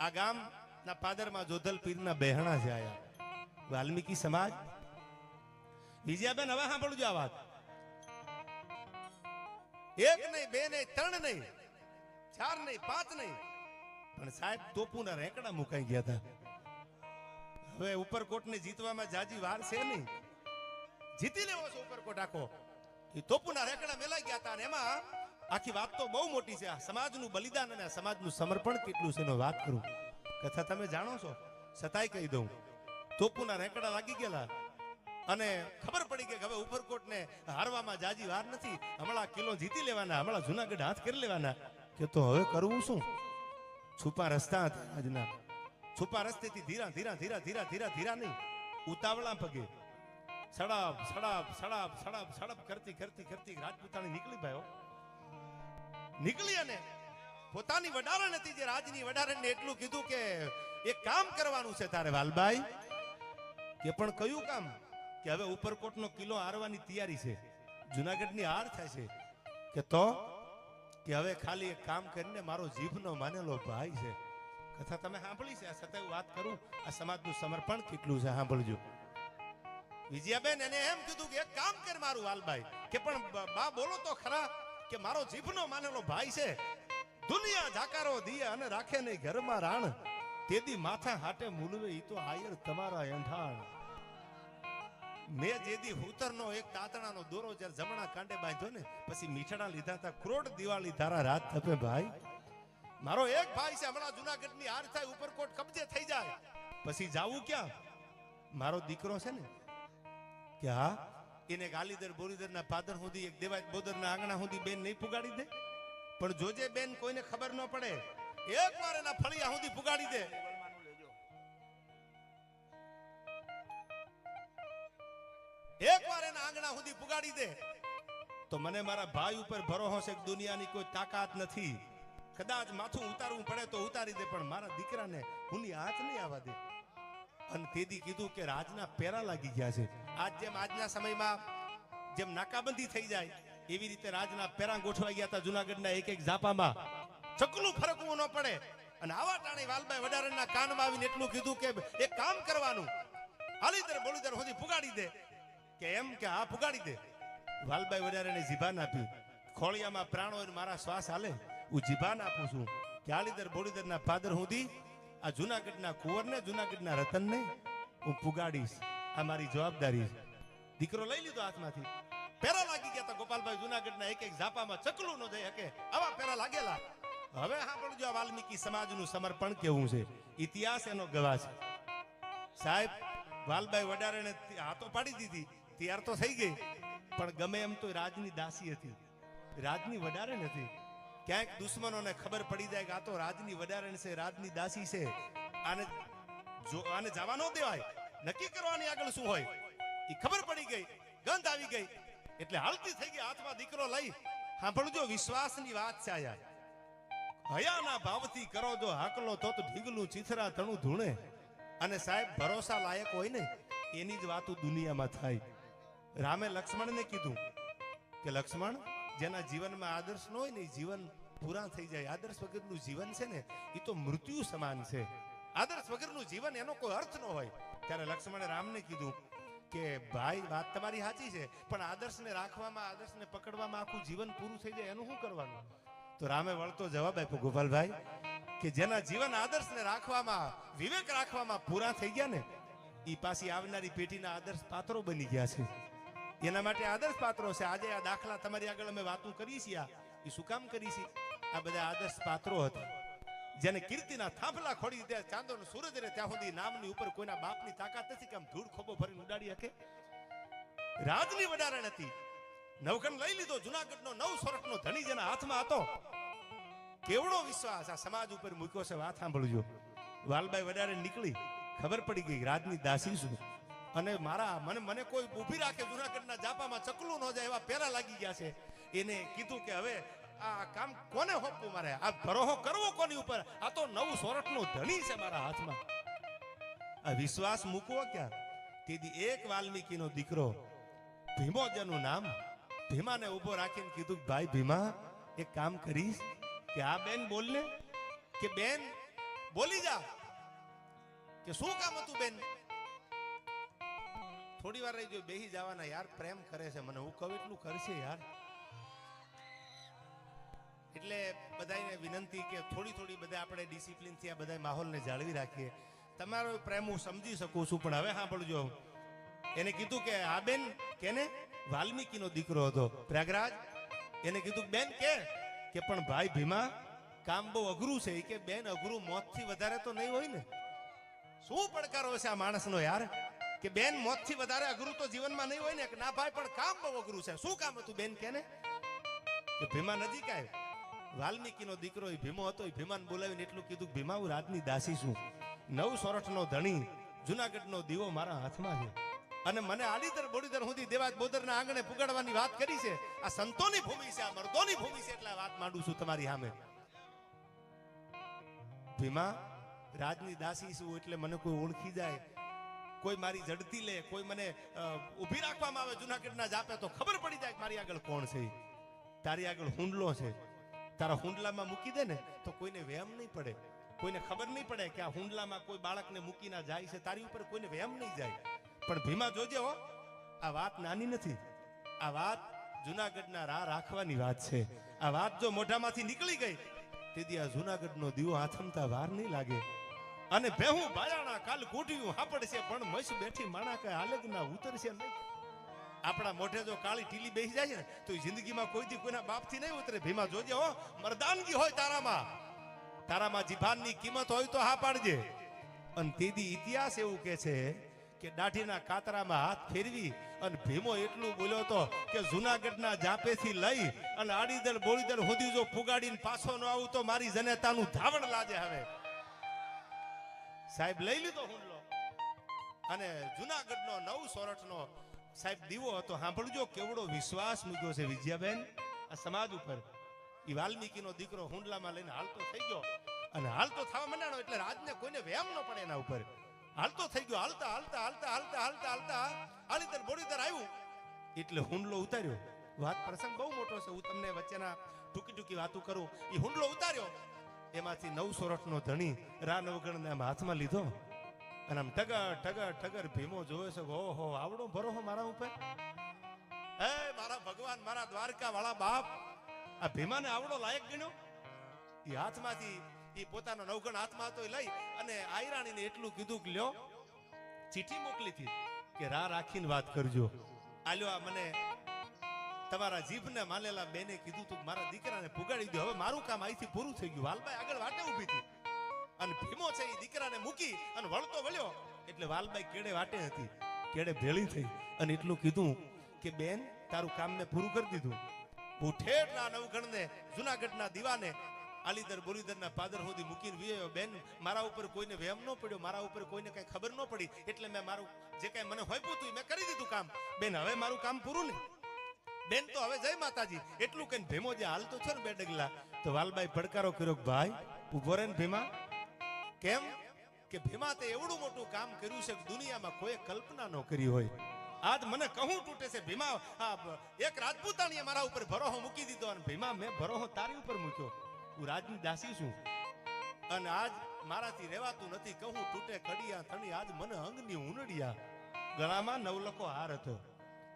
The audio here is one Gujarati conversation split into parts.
આ ગામ ના પાદરમાં જોધલ પીરના બહેણા છે આયા. વાલ્મીકી સમાજ. વિજયાબેન, હવે સાંભળજો આ વાત. એક નહીં, બે નહીં, ત્રણ નહીં, ચાર નહીં, પાંચ નહીં. પણ સાહેબ, તોપુના રેંકડા મુકાઈ ગયા હતા. હવે ઉપરકોટને જીતવામાં જાજી વાર છે નહીં. જીતી લેવો છે ઉપરકોટ આખો. એ તોપુના રેંકડા મેલાઈ ગયા હતા અને એમાં આખી વાત તો બહુ મોટી છે. આ સમાજનું બલિદાન અને સમાજનું સમર્પણ કેટલું છે એનો વાત કરું. કથા તમે જાણો છો? છતાંય કહી દઉં. તોપુના રેકડા લાગી ગયેલા. અને ખબર પડી કે હવે ઉપરકોટને હારવામાં જાજી વાર નથી. હમણાં કિલો જીતી લેવાના, હમણાં જુનાગઢ હાથ કરી લેવાના. કે તો હવે કરવું શું? છુપા રસ્તા હતા આજના. છુપા રસ્તેથી ધીરા ધીરા ધીરા ધીરા ધીરા ધીરા નહીં. ઉતાવળા પગે. સડાપ સડાપ સડાપ સડાપ સડપ કરતી કરતી કરતી રાજપૂતાણી નીકળી ભાઈઓ નીકળી અને પોતાની વડારણ હતી જે રાજની વડારણને એટલું કીધું કે એક કામ કરવાનું છે તારે વાલભાઈ કે પણ કયું કામ? કે હવે ઉપરકોટનો કિલ્લો હારવાની તૈયારી છે. જુનાગઢની હાર થાય છે. કે તો? કે હવે ખાલી એક કામ કરીને મારો જીભનો માનેલો ભાઈ છે. કથા તમે સાંભળી છે? આ છતાં વાત કરું, આ સમાજનું સમર્પણ કેટલું છે? સાંભળજો. વિજયાબેન એને એમ કીધું કે એક કામ કર મારું વાલભાઈ કે પણ બા બોલો તો ખરા કે મારો જીભનો માનેલો ભાઈ છે. દુનિયા જાકારો દિયે અને રાખે નહીં ઘરમાં રાણ. તેદી માથા હાટે મૂલવે, ઈ તો આયર તમારા એંઠાણ મેં જેદી હુતરનો એક તાતણાનો દોરો જ્યારે જમણા કાંડે બાંધ્યો ને, પછી મીઠડા લીધા હતા, કરોડ દિવાળી તારા રાત થપે ભાઈ. મારો એક ભાઈ છે, હમણાં જુનાગઢની હાર થાય, ઉપરકોટ કબજે થઈ જાય. પછી જાવું ક્યાં? મારો દીકરો છે ને, કે હા એને ગાલીદર બોરીદર ના પાદર સુધી એક દેવાય બોદર ના આંગણા સુધી બેન નહીં પુગાડી દે? પણ જોજે બેન, કોઈને ખબર ન પડે. એક વાર એના ફળિયા સુધી પુગાડી દે. એક વાર એના આંગણા સુધી પુગાડી દે. તો મને મારા ભાઈ ઉપર ભરોસો છે દુનિયાની કોઈ તાકાત નથી. કદાચ માથું ઉતારવું પડે તો ઉતારી દે, પણ મારા દીકરાને હુની હાથ નહીં આવવા દે. અને તેદી કીધું કે રાજના પેરા લાગી ગયા છે. આજ જેમ આજના સમયમાં જેમ નાકાબંધી થઈ જાય, એવી રીતે રાજના પેરા ગોઠવાઈ ગયા હતા જુનાગઢના એક એક ઝાપામાં. ચકલું ફરકવું ન પડે. અને આવા ટાણે વાલભાઈ વડારણના કાનમાં આવીને એટલું કીધું કે એક કામ કરવાનું. હાલીદર બોલીદર સુધી પુગાડી દે. કે એમ કે આ પુગાડી દે. વાલભાઈ વડારણે જીભાન આપ્યું. ખોળિયામાં પ્રાણ મારા શ્વાસ હાલે. હું જીભાન આપું છું કે હાલીદર બોલીદરના પાદર સુધી આ જુનાગઢના કુંવરને, જુનાગઢના રતનને હું પુગાડીશ. આ મારી જવાબદારી છે. દીકરો લઈ લીધો હાથમાંથી. પેરા લાગી ગયા હતા ગોપાલભાઈ જુનાગઢના એક એક ઝાપામાં ચકલું ન જઈ શકે. આવા પેરા લાગેલા. હવે સાંભળજો આ વાલ્મીકી સમાજનું સમર્પણ કેવું છે. ઇતિહાસ એનો ગવાહ છે. સાહેબ વાલભાઈ વડારેને હાથો પાડી દીધી. તૈયાર તો થઈ ગઈ. પણ ગમે એમ તો રાજની દાસી હતી. રાજની વડારે હતી. ક્યાંક દુશ્મનોને ખબર પડી જાય કે આ તો રાજની વડારણ છે, રાજની દાસી છે. આને જો, આને જવા ન દેવાય. નક્કી કરવાની આગળ શું હોય? એ ખબર પડી ગઈ, ગંધ આવી ગઈ. એટલે હાલતી થઈ ગઈ હાથમાં દીકરો લઈ. સાંભળજો, વિશ્વાસની વાત છે આયા. હયાના ભાવથી કરો જો હાકલો તો ઢીગલું ચીથરા તણું ધૂણે. અને સાહેબ, ભરોસા લાયક હોય ને, એની જ વાતો દુનિયામાં થાય. રામે લક્ષ્મણને કીધું કે, લક્ષ્મણ, જેના જીવનમાં આદર્શ ન હોય ને જીવન પૂરા થઈ જાય. આદર્શ વગરનું જીવન છે ને એ તો મૃત્યુ સમાન છે. આદર્શ વગરનું જીવન એનો કોઈ અર્થ ન હોય. ત્યારે લક્ષ્મણે રામને કીધું કે, ભાઈ, વાત તમારી સાચી છે, પણ આદર્શને રાખવામાં, આદર્શને પકડવામાં આખું જીવન પૂરું થઈ જાય, એનું શું કરવાનું? તો રામે વળતો જવાબ આપ્યો, ગોપાલભાઈ, કે જેના જીવન આદર્શને રાખવામાં, વિવેક રાખવામાં પૂરા થઈ ગયા ને એ પાછી આવનારી પેઢીના આદર્શ પાત્રો બની ગયા છે. એના માટે આદર્શ પાત્રો છે. આજે આ દાખલા તમારી આગળ અમે વાતો કરી છીએ. એ શું કામ કરી છીએ? આ બધા આદર્શ પાત્રો હતા. જેને કીર્તિના થાંભલા ખોડી દે ચાંદો સૂરજ રે ત્યાં સુધી નામની ઉપર કોઈના બાપની તાકાત નથી કે આમ ધૂળ ખોબો ભરીને ઉડાડી શકે. રાજની વડારણ હતી. નવખંડ લઈ લીધો, જુનાગઢનો નવ સોરઠનો ધણી જેના હાથમાં હતો. કેવડો વિશ્વાસ આ સમાજ ઉપર મૂક્યો છે, વાત સાંભળજો. વાલબાઈ વડારે નીકળી, ખબર પડી ગઈ, રાજની દાસી શું અને મારા મને મને કોઈ ઊભી રાખે, જુનાગઢના જાપામાં ચકલું ન જાય એવા પેરા લાગી ગયા છે. એને કીધું કે હવે આ કામ કોને હોપવું મારે? આ ભરોહો કરવો કોની ઉપર? આ તો નવ સોરઠનો ધણી છે મારા હાથમાં. આ વિશ્વાસ મૂકવો ક્યાં? તેથી એક વાલ્મીકીનો દીકરો ભીમો નામ ભીમાને ઊભો રાખીને કીધું, ભાઈ ભીમા, એક કામ કરીશ કે આ બેન બોલને, કે બેન બોલી જા. કે શું કામ હતું બેન? થોડી વાર રહી જો બેહી જવાના યાર, પ્રેમ કરે છે. મને હું કહું એટલું કરશે યાર. એટલે બધાને વિનંતી કે થોડી થોડી બધા આપણે ડિસિપ્લિનથી આ બધા માહોલને જાળવી રાખીએ. તમારો પ્રેમ હું સમજી શકું છું, પણ હવે સાંભળજો. એને કીધું કે આ બેન, કેને? વાલ્મીકીનો દીકરો હતો. પ્રયાગરાજ, એને કીધું, બેન, કે? કે પણ ભાઈ ભીમા, કામ બહુ અઘરું છે. કે, બેન, અઘરું મોતથી વધારે તો નહીં હોય ને. શું પડકારો છે આ માણસનો યાર? કે બેન, મોતથી વધારે અઘરું તો જીવનમાં નહીં હોય ને? કે ના ભાઈ, પણ કામ બહુ અઘરું છે. શું કામ હતું, બેન, કેને? કે ભીમા નજીક આવ્યો. વાલ્મીકીનો દીકરો એ ભીમો હતો, એ ભીમાને બોલાવીને એટલું કીધું ભીમા, હું રાજની દાસી છું. નવ સોરઠનો ધણી, જુનાગઢનો દીવો મારા હાથમાં છે. અને મને આડીદર બોડીદર સુધી દેવાજ બોદરના આંગણે પુગાડવાની વાત કરી છે. આ સંતોની ભૂમિ છે, આ મર્દોની ભૂમિ છે, એટલે વાત માંડું છું તમારી સામે. ભીમા, રાજની દાસી છું એટલે મને કોઈ ઓળખી જાય, કોઈ મારી જડતી લે, કોઈ મને ઊભી રાખવામાં આવે, જુનાગઢના જાપે તો ખબર પડી જાય કે મારી આગળ કોણ છે તારી આગળ હુંડલો છે. તારા હુંડલામાં મૂકી દે ને, તો કોઈને વહેમ નહીં પડે. કોઈને ખબર નહીં પડે કે આ હુંડલામાં કોઈ બાળકને મૂકીને જાય છે. તારી ઉપર કોઈને વહેમ નહીં જાય. પણ ભીમા, જોજે હો, આ વાત નાની નથી. આ વાત જુનાગઢના રાહ રાખવાની વાત છે. આ વાત જો મોઢામાંથી નીકળી ગઈ, તેથી આ જુનાગઢનો દીવો આથમતા વાર નહીં લાગે. અને ભેહું બાયાણા કાલ કોઠિયું હાપડશે, પણ મસ બેઠી માણા કઈ આલગના ઉતરશે નહીં. આપણા મોઢે જો કાળી ટીલી બેસી જાય છે ને, તો જિંદગીમાં કોઈ દી કોઈના બાપથી નહીં ઉતરે. ભીમા, જોજે હો, મરદાનગી હોય તારામાં. તારામાં જીભાનની કિંમત હોય તો હા પાડજે. અને તેદી ઇતિહાસ એવું કે છે કે દાઢીના કાતરામાં હાથ ફેરવી અને ભીમો એટલું બોલ્યો તો કે જુનાગઢના જાપેથી લઈ અને આડીદર બોડીદર હોદી જો ફુગાડીને પાછો ન આવું તો મારી જનેતાનું ધાવણ લાજે હવે. સાહેબ, લઈ લીધો હુમલો. અને જુનાગઢનો નવ સોરઠનો સાહેબ, દીવો હતો. સાંભળજો, કેવડો વિશ્વાસ મૂક્યો છે વિજયાબેન આ સમાજ ઉપર. ઈ વાલ્મીકીનો દીકરો હુંડલામાં લઈને હાલતો થઈ ગયો. અને હાલતો થવા માંડ્યો એટલે રાજને કોઈને વ્યામ ન પડે એના ઉપર. હાલતો થઈ ગયો. હાલતા હાલતા હાલતા હાલતા હાલતા હાલતા. આલીદર બોડીદર આવ્યું. એટલે હુંડલો ઉતાર્યો. વાત પ્રસંગ બહુ મોટો છે. હું તમને વચ્ચેના ટૂંકી ટૂંકી વાતો કરું. એ હુંડલો ઉતાર્યો. એમાંથી નવ સોરઠનો ધણી રા નવગણને આમ હાથમાં લીધો. અને આમ ટગર ટગર ટગર ભીમો જોવે છે હો હો આવડો ભરોહો મારા ઉપર? હે, મારા ભગવાન, મારા દ્વારકા વાળા બાપ, આ ભીમાને આવડો લાયક ગણ્યો? એ હાથમાંથી એ પોતાનો નવગણ હાથમાં હતો એ લઈ અને આયરાણીને એટલું કીધું કે લ્યો ચીઠી મોકલી હતી કે રા રાખીને વાત કરજો. આલ્યો, આ મને તમારા જીભને માનેલા બેને કીધું તું મારા દીકરાને પુગાડી દો હવે મારું કામ અહીંથી પૂરું થઈ ગયું. વાલબાઈ આગળ વાટે ઊભી હતી. અને ભીમો છે એ દીકરાને મૂકી અને વળતો વળ્યો. એટલે વાલબાઈ કેડે વાટે હતી, કેડે ભેળી થઈ. અને એટલું કીધું કે, બેન, તારું કામ મેં પૂરું કરી દીધું. હું નવગણને, જુનાગઢના દીવાને, આલીદર બોલીદરના પાદર સુધી મૂકીને વિયો બેન, મારા ઉપર કોઈને વહેમ ન પડ્યો, મારા ઉપર કોઈને કઈ ખબર ન પડી. એટલે મેં મારું, જે કઈ મને હોય પૂતું મેં કરી દીધું કામ. બેન, હવે મારું કામ પૂરું નહીં. બેન, તો હવે જય માતાજી. એટલું કઈ ભીમો જે હાલતો છે ને બે ડગલા, તો વાલબાઈ પડકારો કર્યો ભાઈ ઊભો રે ને ભીમા. કેમ કે ભીમા તે એવડું મોટું કામ કર્યું છે દુનિયામાં કોઈ કલ્પના ન કરી હોય. આજ મને કહું તૂટે છે, ભીમા એક રાજપૂતાણીએ મારા ઉપર ભરોહો મૂકી દીધો અને ભીમા, મેં ભરોહો તારી ઉપર મૂક્યો. હું રાજની દાસી છું. અને આજ મારાથી રહેવાતું નથી, કહું તૂટે કડિયા થણી, આજ મને અંગની ઉનડિયા. ગળામાં નવલખો હાર હતો.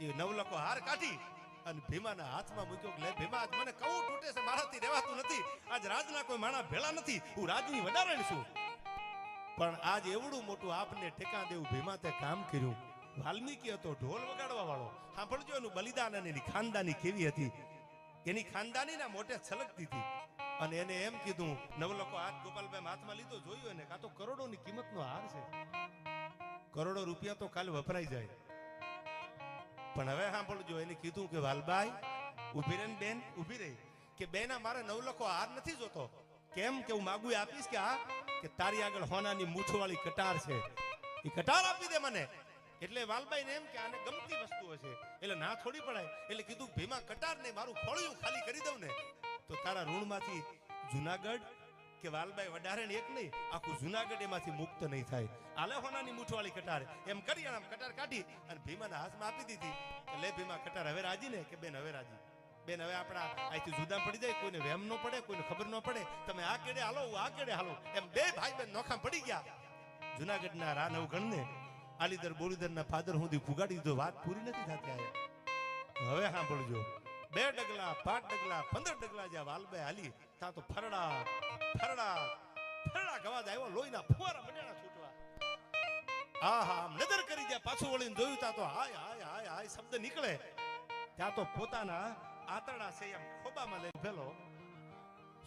એ નવલખો હાર કાઢી અને ભીમાના હાથમાં મૂક્યો લે ભીમા, આજ મને કહું તૂટે છે, મારાથી રહેવાતું નથી. આજ રાજના કોઈ માણા ભેળા નથી. હું રાજની વડારણ છું. પણ આજ એવડું મોટું આપને ઠેકા દેવું ભીમા તે કામ કર્યું. વાલ્મીકી હતો, ઢોલ વગાડવા વાળો. સાંભળજો એનું બલિદાન અને એની ખાનદાની કેવી હતી. એની ખાનદાનીના મોટે છલકતી હતી. અને એને એમ કીધું, નવલખો હાથ ગોપાલભાઈ હાથમાં લીધો, જોયું એને? કાં તો કરોડોની કિંમતનો હાર છે. કરોડો રૂપિયા તો કાલ વપરાઈ જાય. પણ હવે સાંભળજો, એને કીધું કે વાલભાઈ ઊભી રહે બેન ઊભી રહી. કે, બેન, મારે નવલખો હાર નથી જોતો. કેમ કે હું માગું આપીશ કે આ કે તારી આગળ હોનાની મૂછવાળી કટાર છે. એ કટાર આપી દે મને. એટલે વાલબાઈ ને એમ કે આને ગમતી વસ્તુઓ છે એટલે ના થોડી પડાય. એટલે કીધું, ભીમા, કટાર ને મારું ફળિયું ખાલી કરી દઉં ને. તો તારા ઋણમાંથી જુનાગઢ કે વાલબાઈ વડારે એક નહીં, આખું જુનાગઢ એમાંથી મુક્ત નહીં થાય. આલે હોનાની મૂઠવાળી કટાર. એમ કરી આમ કટાર કાઢી અને ભીમાના હાથમાં આપી દીધી. લે ભીમા, કટાર હવે રાજી ને કે બેન, હવે રાજી? બેન, હવે આપણા અહીંથી જુદા પડી જાય, કોઈને વહેમ ન પડે, કોઈને ખબર ન પડે. તમે આ કેડે હાલો, હું આ કેડે હાલો. એમ બે ભાઈ બેન નોખા પડી ગયા. જુનાગઢના રા નવગણને આલીદર બોલીદરના ફાધર સુધી ફુગાડી દીધો, વાત પૂરી નથી થતી આ હવે સાંભળજો. બે ડગલા, પાંચ ડગલા, પંદર ડગલા જ્યાં વાલબે હાલી, ત્યાં તો ફરડા ફરડા ફરડા ગવાજ આવ્યો, લોહીના ફુવારા મંડ્યાના છૂટવા. હા આમ નજર કરી જ્યાં પાછું વળીને જોયું, ત્યાં તો હાય હાય હાય હાય શબ્દ નીકળે. ત્યાં તો પોતાના આતરડા છે એમ ખોબામાં લઈને ફેલો.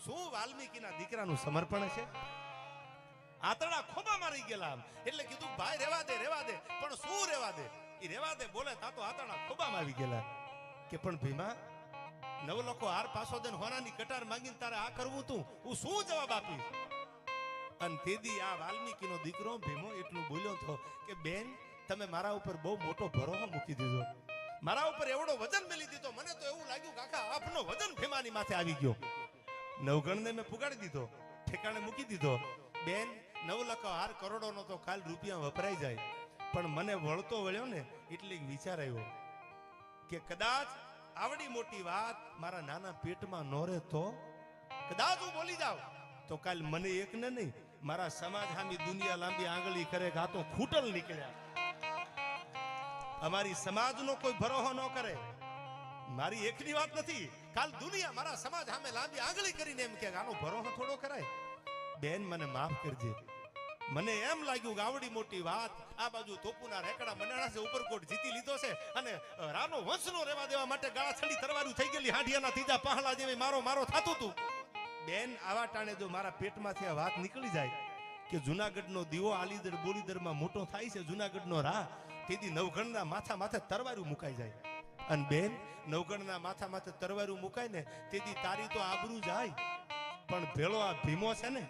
શું વાલ્મીકીના દીકરાનું સમર્પણ છે? આતરડા ખોબા મારી ગયેલા એટલે કીધું, ભાઈ, રેવા દે રેવા દે. પણ શું રેવા દે? એ રેવા દે બોલે, તા તો આતરડા ખોબામાં આવી ગયેલા. કે પણ ભીમા, નવ લોકો હાર પાછો દેન હોનાની કટાર માંગીને તારે આ કરવું તું? હું શું જવાબ આપીશ? અને તેદી આ વાલ્મીકીનો દીકરો ભીમો એટલું બોલ્યો હતો કે, બેન, તમે મારા ઉપર બહુ મોટો ભરોસો મૂકી દીધો. મારા ઉપર એવડો વજન મેલી દીધો. મને તો એવું લાગ્યું કાકા આપનો વજન ભીમાની માથે આવી ગયો. નવગણને મેં પુગાડી દીધો. ઠેકાણે મૂકી દીધો. બેન, નવ લખો હાર કરોડોનો તો કાલ રૂપિયા વપરાઈ જાય. પણ મને વળતો વળ્યો ને એટલે વિચાર આવ્યો કે કદાચ આવડી મોટી વાત મારા નાના પેટમાં ન રહે તો? કદાચ હું બોલી જાઉં. તો કાલ મને એકને નહીં, મારા સમાજ હામી દુનિયા લાંબી આંગળી કરે કે આ ખૂટલ નીકળ્યા. અમારી સમાજનો કોઈ ભરોહો ન કરે. મારી એકની વાત નથી. કાલ દુનિયા મારા સમાજ સામે લાંબી આંગળી કરીને એમ કે આનો ભરોહો થોડો કરાય. બેન, મને માફ કરજે. મને એમ લાગ્યું કે આવડી મોટી વાત આ બાજુ તોપુના રેકડા મંડાણા છે, ઉપરકોટ જીતી લીધો છે અને રાનો વંશનો રહેવા દેવા માટે ગાળા છડી તરવારું થઈ ગયેલી હાંડિયાના ત્રીજા પહાલા જેવી મારો મારો થાતું હતું બેન, આવા ટાણે જો મારા પેટમાંથી આ વાત નીકળી જાય કે જુનાગઢનો દીવો આલીદર બોલીદરમાં મોટો થાય છે, જુનાગઢનો રા તેથી નવગણના માથા માથે તરવારું મુકાઈ જાય. અને બેન, નવગણના માથા માથે તરવારું મુકાય ને તેથી તારી તો આબરૂ જાય. પણ ભેળો આ ભીમો છે ને,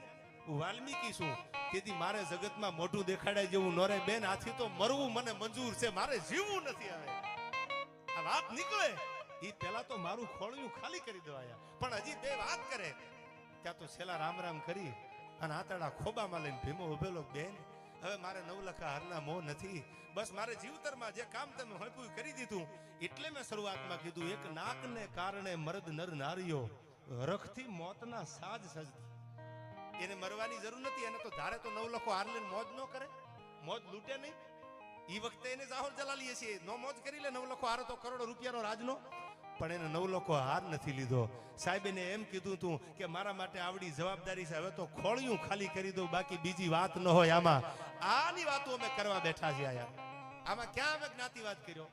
હું વાલ્મીકી છું. તેથી મારે જગતમાં મોઢું દેખાડાય જેવું નોરે બેન, આથી તો મરવું મને મંજૂર છે. મારે જીવવું નથી હવે. આ વાત નીકળે. એ પેલા તો મારું ખોળિયું ખાલી કરી દેવાયા. પણ હજી બે વાત કરે. ત્યાં તો છેલ્લા રામ રામ કરી અને આતડા ખોબામાં લઈને ભીમો ઉભેલો. બેન હવે મારે નવલખા હારના મોહ નથી. બસ મારે જીવતરમાં જે કામ તમે હળપું કરી દીધું, એટલે મેં શરૂઆતમાં કીધું, એક નાકને કારણે મર્દ નર નારીઓ, રખથી મોતના સાજ સજતી એને મરવાની જરૂર નથી, એને તો ધારે તો નવ લખો હાર લઈને મોજ ન કરે, મોજ લૂંટે નહીં. એ વખતે એને જાહોર જલાલીએ છીએ. નો મોજ કરી લે નવ લખો હાર તો કરોડો રૂપિયાનો રાજનો. પણ એને નવ લોકો હાર નથી લીધો. સાહેબને એમ કીધું તું કે મારા માટે આવડી જવાબદારી છે, હવે તો ખોળિયું ખાલી કરી દઉં, બાકી બીજી વાત ન હોય આમાં. આની વાતો અમે કરવા બેઠા છીએ આયા આમાં ક્યાં અમે જ્ઞાતિવાદ કર્યો?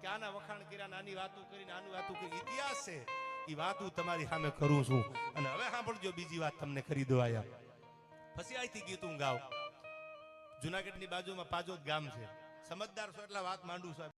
કે આના વખાણ કર્યા, નાની વાતો કરીને આની વાતો કરી. ઇતિહાસ છે. એ વાત હું તમારી સામે કરું છું. અને હવે સાંભળજો બીજી વાત તમને કરી દો આયા પછી અહીંથી ગીત ગાવ. જુનાગઢની બાજુમાં પાજોદ ગામ છે. સમજદાર છો એટલે વાત માંડું છું